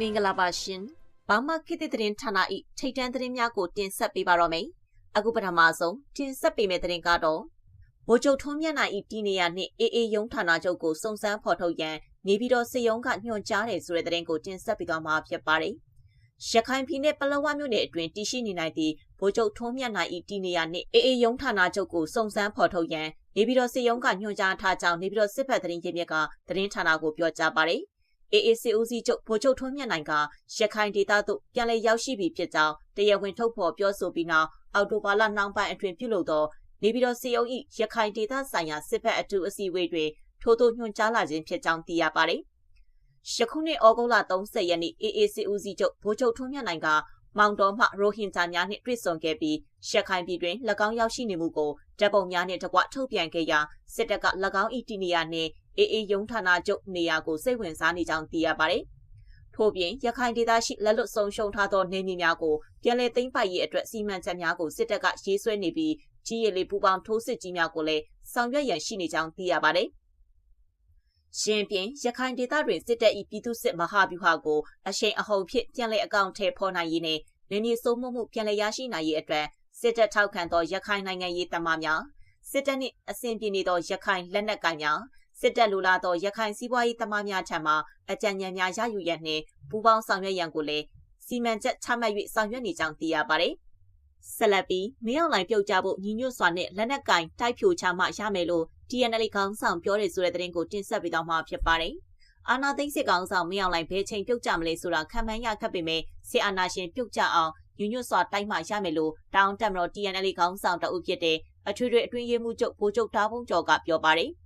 မင်္ဂလာပါရှင်။ဘာမှခေတ်သစ်သတင်းဌာန၏ထိတ်တန့်သတင်းများကိုတင်ဆက်ပေးပါတော့မယ်။အခုပထမဆုံးတင်ဆက်ပေးမယ့်သတင်းကတော့ဗိုလ်ချုပ်ထုံးမြတ်နိုင်၏တီနေရနှင့်အေးအေးရုံးဌာနချုပ်ကိုစုံစမ်းဖော်ထုတ်ရန်နေပြည်တော်စစ်ရုံးကညွှန်ကြားတယ်ဆိုတဲ့သတင်းကိုတင်ဆက်ပေးသွားမှာဖြစ်ပါတယ်။ရခိုင်ပြည်နယ်ပလောဝမြို့နယ်အတွင်းတည်ရှိနေနိုင်သည့်ဗိုလ်ချုပ်ထုံးမြတ်နိုင်၏တီနေရနှင့်အေးအေးရုံးဌာနချုပ်ကိုစုံစမ်းဖော်ထုတ်ရန်နေပြည်တော်စစ်ရုံးကညွှန်ကြားထားကြောင်းနေပြည်တော်စစ်ဖက်သတင်းရင်းမြစ်ကသတင်းဌာနကိုပြောကြားပါတယ်။ အေအေစီဦးစီးချုပ်ဗိုလ်ချုပ်ထွန်းမြတ်နိုင်ကရခိုင်ဒေသသို့ပြန်လည်ရောက်ရှိပြီဖြစ်ကြောင်းတရားဝင်ထုတ်ဖော်ပြောဆိုပြီးနောက်အော်တိုဘာလနှောင်းပိုင်းအတွင်းပြုလုပ်သောနေပြည်တော်စီအုပ်၏ရခိုင်ဒေသဆိုင်ရာစစ်ဖက်အထူးအစည်းအဝေးတွင်ထို့သို့ညွှန်ကြားလာခြင်းဖြစ်ကြောင်းသိရပါသည်။ယခုနှစ်ဩဂုတ်လ30ရက်နေ့ AAC ဦးစီးချုပ်ဗိုလ်ချုပ်ထွန်းမြတ်နိုင်ကမောင်တော်မှရိုဟင်ဂျာများနှင့်တွေ့ဆုံခဲ့ပြီးရခိုင်ပြည်တွင်၎င်းရောက်ရှိနေမှုကိုတပ်ပုံများနှင့်တကွထုတ်ပြန်ခဲ့ရာစစ်တပ်က၎င်း၏တီနီယာနှင့် အေးအေးရုံးဌာနချုပ်နေရာကိုစိတ်ဝင်စားနေကြောင်းသိရပါတယ်။ထို့ပြင်ရခိုင်ဒေသရှိလက်လွတ်ဆုံးရှုံးထားသောနေမြေများကိုပြန်လည်သိမ်းပိုက်ရေးအတွက်စီမံချက်များကိုစစ်တပ်ကရေးဆွဲနေပြီးကြီးရည်လေးပူပေါင်းထိုးစစ်ကြီးများကိုလည်းဆောင်ရွက်ရန်ရှိနေကြောင်းသိရပါတယ်။ရှင်ပြင်ရခိုင်ဒေသတွင်စစ်တပ်၏ပြည်သူ့စစ်မဟာဗျူဟာကိုအရှိန်အဟုန်ဖြင့်ပြန်လည်အကောင့်ထဲဖော်နိုင်ရေးနဲ့နေမြေစိုးမိုးမှုပြန်လည်ရရှိနိုင်ရေးအတွက်စစ်တပ်ထောက်ခံသောရခိုင်နိုင်ငံရေးတမများစစ်တပ်နှင့်အစဉ်ပြေနေသောရခိုင်လက်နက်ကိုင်များ စစ်တပ်လူလာသောရခိုင်စီးပွားရေးတမများထံမှအကြံဉာဏ်များရယူရန်နှင့်ပူးပေါင်းဆောင်ရွက်ရန်ကိုလည်းစီမံချက်ချမှတ်၍ဆောင်ရွက်နေကြောင်းသိရပါတယ်။ဆက်လက်ပြီးမင်းအောင်လှိုင်ပြုတ်ကြဖို့ညီညွတ်စွာနဲ့လက်နက်ကင်တိုက်ဖြိုချမှရမယ်လို့ TNL ခေါင်းဆောင်ပြောတယ်ဆိုတဲ့သတင်းကိုတင်ဆက်ပေးတော့မှာဖြစ်ပါတယ်။အာနာသိန်းစစ်ကောင်ဆောင်မင်းအောင်လှိုင်ဘယ်ချိန်ပြုတ်ကြမလဲဆိုတာခံမှန်းရခက်ပေမဲ့စစ်အာဏာရှင်ပြုတ်ကြအောင်ညညွတ်စွာတိုက်မှရမယ်လို့တောင်တက်မတော် TNL ခေါင်းဆောင်တအုပ်ဖြစ်တဲ့အထွေထွေအတွင်းရေးမှူးချုပ်ဗိုလ်ချုပ်တားဖုံးကျော်ကပြောပါတယ်။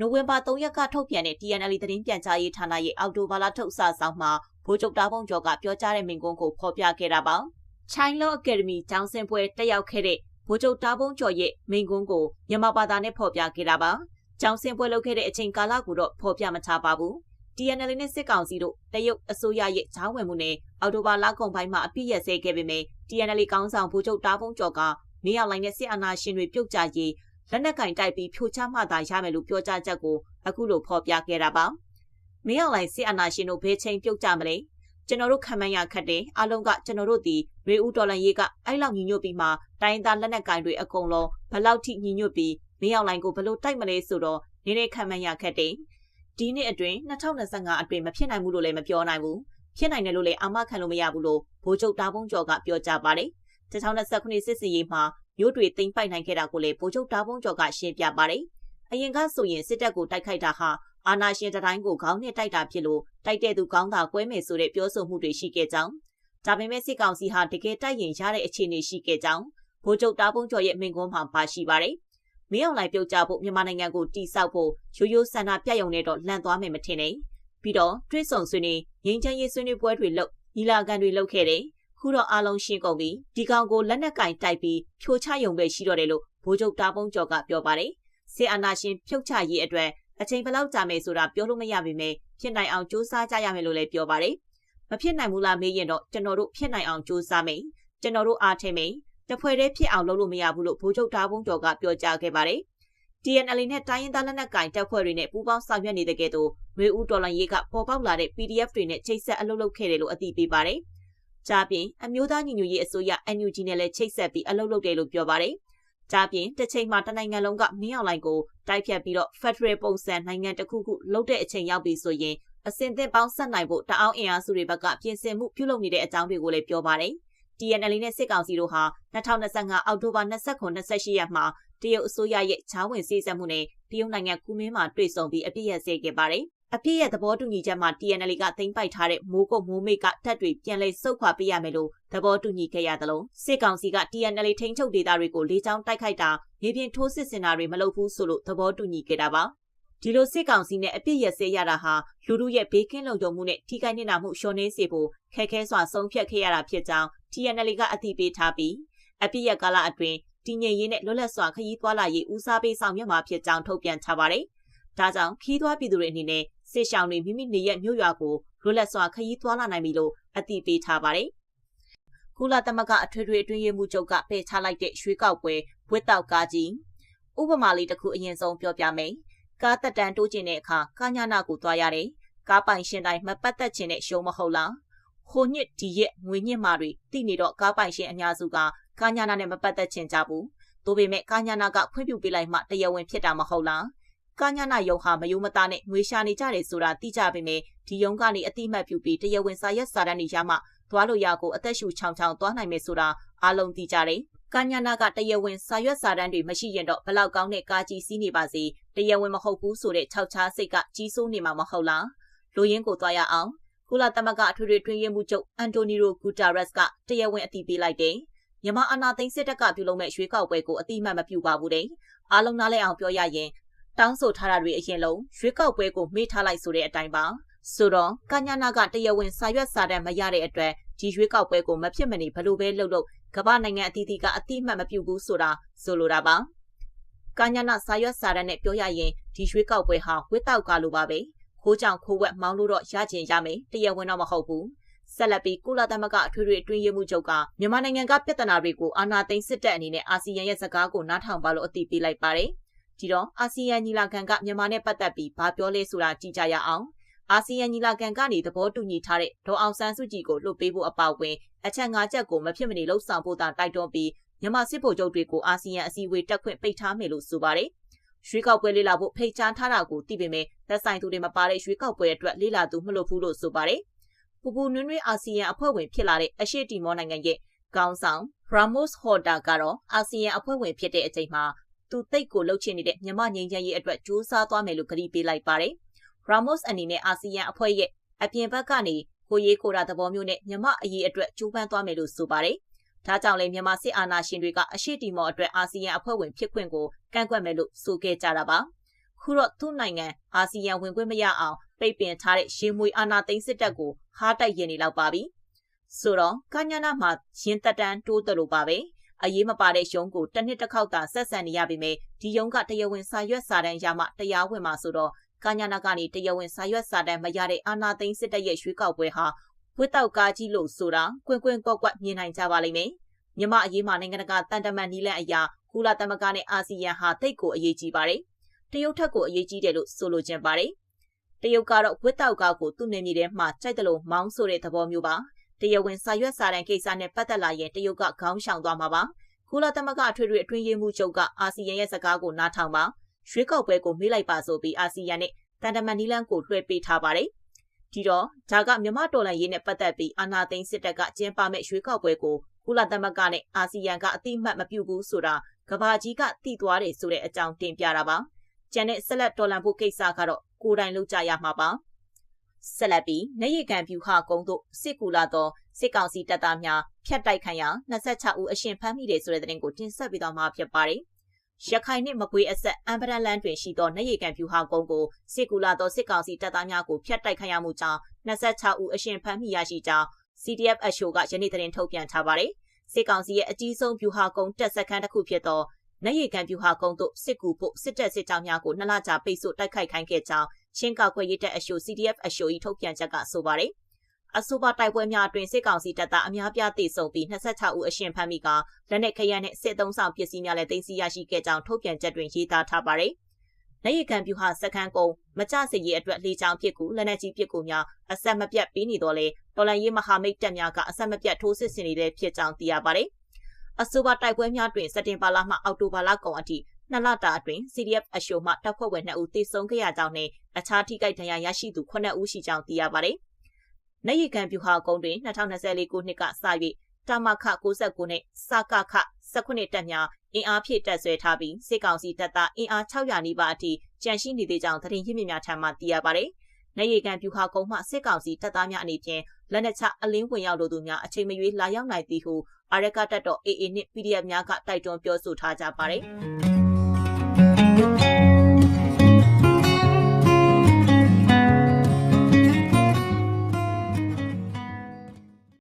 နိုဝင်ဘာ3ရက်ကထုတ်ပြန်တဲ့ TNL သတင်းပြန်ကြားရေးဌာနရဲ့အော်တိုဘာလထုတ်စာဆောင်မှာဗိုလ်ချုပ်တားဖုံကျော်ကပြောကြားတဲ့မိန့်ခွန်းကိုဖော်ပြခဲ့တာပါ။ China Law Academy ကျောင်းဆင်းပွဲတက်ရောက်ခဲ့တဲ့ဗိုလ်ချုပ်တားဖုံကျော်ရဲ့မိန့်ခွန်းကိုမြန်မာဘာသာနဲ့ဖော်ပြခဲ့တာပါ။ကျောင်းဆင်းပွဲလုပ်ခဲ့တဲ့အချိန်ကာလကိုတော့ဖော်ပြမထားပါဘူး။ TNL နဲ့စစ်ကောင်စီတို့တရုတ်အစိုးရရဲ့ဂျားဝင်မှုနဲ့အော်တိုဘာလကုန်ပိုင်းမှာအပြစ်ရစဲခဲ့ပေမဲ့ TNL ကောင်းဆောင်ဗိုလ်ချုပ်တားဖုံကျော်ကမင်းအောင်လှိုင်နဲ့စစ်အာဏာရှင်တွေပြုတ်ကြရေး လက်နက်ကင်တိုက်ပြီးဖြိုချမှသာရမယ်လို့ပြောကြားချက်ကိုအခုလိုဖော်ပြခဲ့တာပါ။မင်းအောင်လှိုင်စစ်အာဏာရှင်တို့ဘယ်ချိန်ပြုတ်ကြမလဲ။ကျွန်တော်တို့ခံမှန်းရခတ်တယ်။အလုံးကကျွန်တော်တို့ဒီရေဦးတော်လန်ရေးကအဲ့လောက်ညီညွတ်ပြီးမှတိုင်းသားလက်နက်ကင်တွေအကုန်လုံးဘလောက်ထိညီညွတ်ပြီးမင်းအောင်လှိုင်ကိုဘလို့တိုက်မလဲဆိုတော့နည်းနည်းခံမှန်းရခတ်တယ်။ဒီနှစ်အတွင်း2025အတွင်းမဖြစ်နိုင်ဘူးလို့လည်းမပြောနိုင်ဘူး။ဖြစ်နိုင်တယ်လို့လည်းအာမခံလို့မရဘူးလို့ဗိုလ်ချုပ်တာဖုံးကျော်ကပြောကြားပါတယ်။2029စစ်စီရေးမှာ မြို့တွေတိမ်ပိုက်နိုင်ခဲ့တာကိုလည်းဗိုလ်ချုပ်တားဖုံးကျော်ကရှင်းပြပါတယ်။အရင်ကဆိုရင်စစ်တပ်ကိုတိုက်ခိုက်တာဟာအာဏာရှင်တိုင်းကိုခေါင်းနဲ့တိုက်တာဖြစ်လို့တိုက်တဲ့သူကောင်းတာကွဲမယ်ဆိုတဲ့ပြောဆိုမှုတွေရှိခဲ့ကြောင်းဒါပေမဲ့စစ်ကောင်စီဟာတကယ်တိုက်ရင်ရတဲ့အခြေအနေရှိခဲ့ကြောင်းဗိုလ်ချုပ်တားဖုံးကျော်ရဲ့မိန့်ခွန်းမှာပါရှိပါတယ်။မင်းအောင်လှိုင်ပြုတ်ကြဖို့မြန်မာနိုင်ငံကိုတိစောက်ဖို့ရိုးရိုးဆန္ဒပြရုံနဲ့တော့လန့်သွားမယ်မထင်နဲ့။ပြီးတော့တွစ်ဆုံဆွေးနွေးငင်းချမ်းရေးဆွေးနွေးပွဲတွေလုပ်ညီလာခံတွေလုပ်ခဲ့တယ် ခုတော့အားလုံးရှင်းကုန်ပြီဒီကောင်ကိုလက်နက်ကင်တိုက်ပြီးဖြိုချရုံပဲရှိတော့တယ်လို့ဗိုလ်ချုပ်တာပုံးကျော်ကပြောပါတယ်စစ်အာဏာရှင်ဖြုတ်ချရေးအတွက်အချိန်ဘယ်လောက်ကြာမယ်ဆိုတာပြောလို့မရပါပဲဖြစ်နိုင်အောင်စူးစမ်းကြရမယ်လို့လည်းပြောပါတယ်မဖြစ်နိုင်ဘူးလားမေးရင်တော့ကျွန်တော်တို့ဖြစ်နိုင်အောင်စူးစမ်းမယ်ကျွန်တော်တို့အားထင်မယ်တဖွဲ့တည်းဖြစ်အောင်လုပ်လို့မရဘူးလို့ဗိုလ်ချုပ်တာပုံးကျော်ကပြောကြားခဲ့ပါတယ် TNL နဲ့တိုင်းရင်းသားလက်နက်ကိုင်တပ်ဖွဲ့တွေနဲ့ပူးပေါင်းဆောင်ရွက်နေတဲ့ကဲ့သို့မျိုးဦးတော်လိုင်းရေးကပေါ်ပေါက်လာတဲ့ PDF တွေနဲ့ချိတ်ဆက်အလုပ်လုပ်ခဲ့တယ်လို့အသိပေးပါတယ်။။ ကြားပြင်အမျိုးသားညီညွတ်ရေးအစိုးရ NUG နဲ့လည်းချိတ်ဆက်ပြီးအလုပ်လုပ်တယ်လို့ပြောပါတယ်။ကြားပြင်တစ်ချိန်မှာတနိုင်ငံလုံးကမင်းအောင်လိုင်ကိုတိုက်ဖြတ်ပြီးတော့ Federal ပုံစံနိုင်ငံတစ်ခုခုလုပ်တဲ့အချိန်ရောက်ပြီဆိုရင်အစင်သစ်ပေါင်းဆက်နိုင်ဖို့တအောင်းအင်အားစုတွေဘက်ကပြင်ဆင်မှုပြုလုပ်နေတဲ့အကြောင်းတွေကိုလည်းပြောပါတယ်။ TNL နဲ့စစ်ကောင်စီတို့ဟာ2025အောက်တိုဘာ29-28ရက်မှာတရုတ်အစိုးရရဲ့ချောင်းဝင်စည်းစပ်မှုနဲ့တရုတ်နိုင်ငံကူမင်းမှာတွေ့ဆုံပြီးအပြစ်ရစေခဲ့ပါတယ်။ အပြည့်ရဲ့သဘောတူညီချက်မှာ TNL ကသိမ်းပိုက်ထားတဲ့မိုးကုတ်မိုးမိတ်ကတပ်တွေပြန်လည်ဆုတ်ခွာပေးရမယ်လို့သဘောတူညီခဲ့ရသလိုစစ်ကောင်စီက TNL ထိန်းချုပ်ဒေသတွေကိုလေကြောင်းတိုက်ခိုက်တာမြေပြင်ထိုးစစ်ဆင်တာတွေမလုပ်ဘူးဆိုလို့သဘောတူညီခဲ့တာပါဒီလိုစစ်ကောင်စီနဲ့အပြစ်ရစေရတာဟာလူလူရဲ့ဘေးကင်းလုံခြုံမှုနဲ့ထိခိုက်နေတာမှုရှောင်နေစေဖို့ခက်ခဲစွာဆုံးဖြတ်ခဲ့ရတာဖြစ်ကြောင်း TNL ကအသိပေးထားပြီးအပြစ်ရကာလအတွင်းတည်ငြိမ်ရေးနဲ့လွတ်လပ်စွာခရီးသွားလာရေးဦးစားပေးဆောင်ရွက်မှာဖြစ်ကြောင်းထုတ်ပြန်ထားပါတယ်။ဒါကြောင့်ခီးသွွားပြည်သူတွေအနေနဲ့ စစ်ရှောင်းတွေမိမိနေရက်မြို့ရွာကိုလွတ်လပ်စွာခရီးသွားလာနိုင်ပြီလို့အသိပေးထားပါတယ်။ကုလသမဂ္ဂအထွေထွေအတွင်းရေးမှူးချုပ်ကပယ်ချလိုက်တဲ့ရွှေကောက်ပွဲဝစ်တောက်ကားကြီးဥပမာလေးတစ်ခုအရင်ဆုံးပြောပြမယ်။ကားတက်တန်းတိုးကျင်တဲ့အခါကာညာနာကိုသွားရတယ်။ကားပိုင်ရှင်တိုင်းမပတ်သက်ခြင်းနဲ့ရှုံးမဟုတ်လားဟိုညစ်ဒီရက်ငွေညစ်မာတွေတိနေတော့ကားပိုင်ရှင်အများစုကကာညာနာနဲ့မပတ်သက်ချင်ကြဘူး။ဒါပေမဲ့ကာညာနာကခွင့်ပြုပေးလိုက်မှတရားဝင်ဖြစ်တာမဟုတ်လား။ ကာညာနာယုံဟာမယုံမသားနဲ့ငွေရှာနေကြတယ်ဆိုတာသိကြပေမဲ့ဒီယုံကနေအတိမတ်ပြုပြီးတရားဝင်စာရက်စာတမ်းတွေရမှသွားလို့ရကိုအသက်ရှူချောင်ချောင်သွားနိုင်မယ်ဆိုတာအားလုံးသိကြတယ်။ကာညာနာကတရားဝင်စာရွက်စာတမ်းတွေမရှိရင်တော့ဘလောက်ကောင်းတဲ့ကာကြီးစီးနေပါစေတရားဝင်မဟုတ်ဘူးဆိုတဲ့ခြောက်ချားစိတ်ကကြီးစိုးနေမှာမဟုတ်လား။လူရင်းကိုသွားရအောင်။ကုလသမဂ္ဂအထွေထွေတွင်ရမှုချုပ်အန်တိုနီယိုဂူတာရက်စ်ကတရားဝင်အတည်ပြုလိုက်တယ်။မြန်မာအာဏာသိမ်းစစ်တပ်ကပြုလုပ်မဲ့ရွေးကောက်ပွဲကိုအတိအမှတ်မပြုပါဘူးတဲ့။အားလုံးနားလည်အောင်ပြောရရင် တောင်းဆိုထားတာတွေအရင်လုံးရွေးကောက်ပွဲကိုမေ့ထားလိုက်ဆိုတဲ့အတိုင်းပါဆိုတော့ကညာနာကတရားဝင်စာရွက်စာတမ်းမရတဲ့အတွက်ဒီရွေးကောက်ပွဲကိုမဖြစ်မနေဘလို့ပဲလှုပ်လို့ကမ္ဘာနိုင်ငံအသီးသီးကအတိအမှတ်မပြုဘူးဆိုတာဆိုလိုတာပါကညာနာစာရွက်စာတမ်းနဲ့ပြောရရင်ဒီရွေးကောက်ပွဲဟာဝစ်တောက်ကလိုပါပဲခိုးကြောင်ခိုးဝက်မောင်းလို့တော့ရကျင်ရမယ်တရားဝင်တော့မဟုတ်ဘူးဆက်လက်ပြီးကုလသမဂ္ဂအထွေထွေအတွင်းရေးမှူးချုပ်ကမြန်မာနိုင်ငံကပြဿနာတွေကိုအာဏာသိမ်းစစ်တပ်အနေနဲ့အာဆီယံရဲ့စကားကိုနားထောင်ပါလို့အသိပေးလိုက်ပါတယ်။ ဒီတော့အာဆီယံညီလာခံကမြန်မာနဲ့ပတ်သက်ပြီးဘာပြောလဲဆိုတာကြည့်ကြရအောင်။အာဆီယံညီလာခံကနေသဘောတူညီထားတဲ့ဒေါ်အောင်ဆန်းစုကြည်ကိုလွှတ်ပေးဖို့အပါအဝင်အချက်၅ချက်ကိုမဖြစ်မနေလှုပ်ဆောင်ဖို့တာတိုက်တွန်းပြီးမြန်မာစစ်ဗိုလ်ချုပ်တွေကိုအာဆီယံအစည်းအဝေးတက်ခွင့်ပိတ်ထားမယ်လို့ဆိုပါတယ်။ရွှေကောက်ပွဲလေးလာဖို့ဖိတ်ကြားထားတာကိုသိပေမဲ့သက်ဆိုင်သူတွေမပါတဲ့ရွှေကောက်ပွဲအတွက်လေးလာသူမလို့ဘူးလို့ဆိုပါတယ်။ပူပူနွန်းနွန်းအာဆီယံအဖွဲ့ဝင်ဖြစ်လာတဲ့အရှေ့တီမောနိုင်ငံရဲ့ခေါင်းဆောင် Ramos Horta ကတော့အာဆီယံအဖွဲ့ဝင်ဖြစ်တဲ့အချိန်မှာ သူတိတ်ကိုလှုပ်ချင်နေတဲ့မြမငိမ့်ချမ်းရေးအတွက်စူးစမ်းသွားမယ်လို့ကတိပေးလိုက်ပါတယ်။ Ramos အနေနဲ့အာဆီယံအဖွဲ့ရဲ့အပြင်ဘက်ကနေကိုရေးကိုတာသဘောမျိုးနဲ့မြမအရေးအတွက်ကြိုးပမ်းသွားမယ်လို့ဆိုပါတယ်။ဒါကြောင့်လည်းမြန်မာစစ်အာဏာရှင်တွေကအရှိတီမောအတွက်အာဆီယံအဖွဲ့ဝင်ဖြစ်ခွင့်ကိုကန့်ကွက်မယ်လို့ဆိုခဲ့ကြတာပါ။ခုတော့သူ့နိုင်ငံအာဆီယံဝင်ခွင့်မရအောင်ပိတ်ပင်ထားတဲ့ရေမွေအာဏာသိမ်းစစ်တပ်ကိုဟားတိုက်ရင်နေလောက်ပါပြီ။ဆိုတော့ကညာနာမှာရင်တက်တန်းတိုးတယ်လို့ပါပဲ။ အရေးမပါတဲ့ရုံးကိုတစ်နှစ်တစ်ခေါက်သာဆက်ဆံနေရပြီမဲ့ဒီရုံးကတရားဝင်စာရွက်စာတမ်းရမှတရားဝင်မှာဆိုတော့ကညာနာကနေတရားဝင်စာရွက်စာတမ်းမရတဲ့အာဏာသိမ်းစစ်တပ်ရဲ့ရွေးကောက်ပွဲဟာဝစ်တောက်ကားကြီးလို့ဆိုတာကွင်ကွင်ကွက်ကွက်မြင်နိုင်ကြပါလိမ့်မယ်။မြမအရေးမှာနိုင်ငံတကာတန်တမန်နီလန့်အရာကုလသမဂ္ဂနဲ့အာဆီယံဟာတိတ်ကိုအရေးကြီးပါတယ်။တရုတ်ထက်ကိုအရေးကြီးတယ်လို့ဆိုလိုချင်ပါတယ်။တရုတ်ကတော့ဝစ်တောက်ကားကိုသူ့နေမြေထဲမှာကြိုက်တယ်လို့မောင်းဆိုတဲ့သဘောမျိုးပါ တရားဝင်စာရွက်စာတမ်းကိစ္စနဲ့ပတ်သက်လာရင်တရုတ်ကခေါင်းရှောင်သွားမှာပါကုလသမဂ္ဂထွေထွေအတွင်းရေးမှူးချုပ်ကအာဆီယံရဲ့စကားကိုနားထောင်ပါရွှေးကောက်ပွဲကိုမေးလိုက်ပါဆိုပြီးအာဆီယံနဲ့တန်တမန်နီလန်ကိုလွှဲပေးထားပါတယ်ဒီတော့ဒါကမြမတော်လန်ရေးနဲ့ပတ်သက်ပြီးအာနာသိန်းစစ်တပ်ကကျင်းပမဲ့ရွှေးကောက်ပွဲကိုကုလသမဂ္ဂနဲ့အာဆီယံကအတိအမှတ်မပြုဘူးဆိုတာကဘာကြီးကတိသွားတယ်ဆိုတဲ့အကြောင်းတင်ပြတာပါကျန်တဲ့ဆက်လက်တော်လန်ဖို့ကိစ္စကတော့ကိုယ်တိုင်လုပ်ကြရမှာပါ ဆက်လက်ပြီးနေရကန်ပြူဟာကုန်းတို့စစ်ကူလာသောစစ်ကောင်စီတပ်သားများဖျက်တိုက်ခံရ26ဦးအရှင်ဖမ်းမိတယ်ဆိုတဲ့သတင်းကိုတင်ဆက်ပေးသွားမှာဖြစ်ပါတယ်ရခိုင်နှင့်မကွေးအဆက်အမ်ပရန်လန်တွင်ရှိသောနေရကန်ပြူဟာကုန်းကိုစစ်ကူလာသောစစ်ကောင်စီတပ်သားများကိုဖျက်တိုက်ခံရမှုကြောင့်26ဦးအရှင်ဖမ်းမိရရှိကြောင်း CDF အရှိုကယနေ့သတင်းထုတ်ပြန်ထားပါတယ်စစ်ကောင်စီရဲ့အကြီးဆုံးပြူဟာကုန်းတပ်စခန်းတစ်ခုဖြစ်သောနက်ရီကန်ပြူဟာကုန်းတို့စစ်ကူဖို့စစ်တပ်စစ်ကြောင်းများကိုနှစ်လကြာပိတ်ဆို့တိုက်ခိုက်ခိုင်းခဲ့ကြောင်း ချင်းကောက်ခွေရေးတပ်အရှို CDF အရှို၏ထုတ်ပြန်ချက်ကဆိုပါတယ်။အဆိုပါတိုက်ပွဲများအတွင်စစ်ကောင်စီတပ်သားအများပြားတေဆုံပြီး26ဦးအရှင်ဖမ်းမိကလက်နက်ခရမ်းနဲ့စစ်သုံးဆောင်ပစ္စည်းများလည်းသိမ်းဆည်းရရှိခဲ့ကြောင်းထုတ်ပြန်ချက်တွင်ရေးသားထားပါတယ်။လက်ရကန်ပြူဟာစခန်းကုန်းမကြစေရေးအတွက်လေကြောင်းဖြစ်ကူလက်နက်ကြီးဖြစ်ကူများအဆက်မပြတ်ပြီးနေတော့လေတော်လန်ရေးမဟာမိတ်တပ်များကအဆက်မပြတ်ထိုးစစ်ဆင်နေတဲ့ဖြစ်ကြောင်းသိရပါတယ်။အဆိုပါတိုက်ပွဲများတွင်စက်တင်ဘာလမှအောက်တိုဘာလကုန်အထိ နှစ်လတာအတွင်း CDF အရှိုမှတပ်ဖွဲ့ဝင်2ဦးသေဆုံးခဲ့ရကြောင်းနဲ့အခြားထိခိုက်ဒဏ်ရာရရှိသူ9ဦးရှိကြောင်းသိရပါတယ်။နိုင်ရီကန်ပြူဟာကုန်းတွင်2024ခုနှစ်ကစ၍တမခ69နဲ့စကခ19တပ်များအင်အားဖြည့်တပ်ဆွဲထားပြီးစစ်ကောင်စီတပ်သားအင်အား600နီးပါးအထိကြန့်ရှိနေသေးကြောင်းသတင်းရင်းမြစ်များထံမှသိရပါတယ်။နိုင်ရီကန်ပြူဟာကုန်းမှစစ်ကောင်စီတပ်သားများအနေဖြင့်လက်နက်ချအလင်းဝင်ရောက်လိုသူများအချိန်မရွေးလာရောက်နိုင်သည်ဟုအာရကတက်တော် AA နှင့် PDF များကတိုက်တွန်းပြောဆိုထားကြပါတယ်။ Música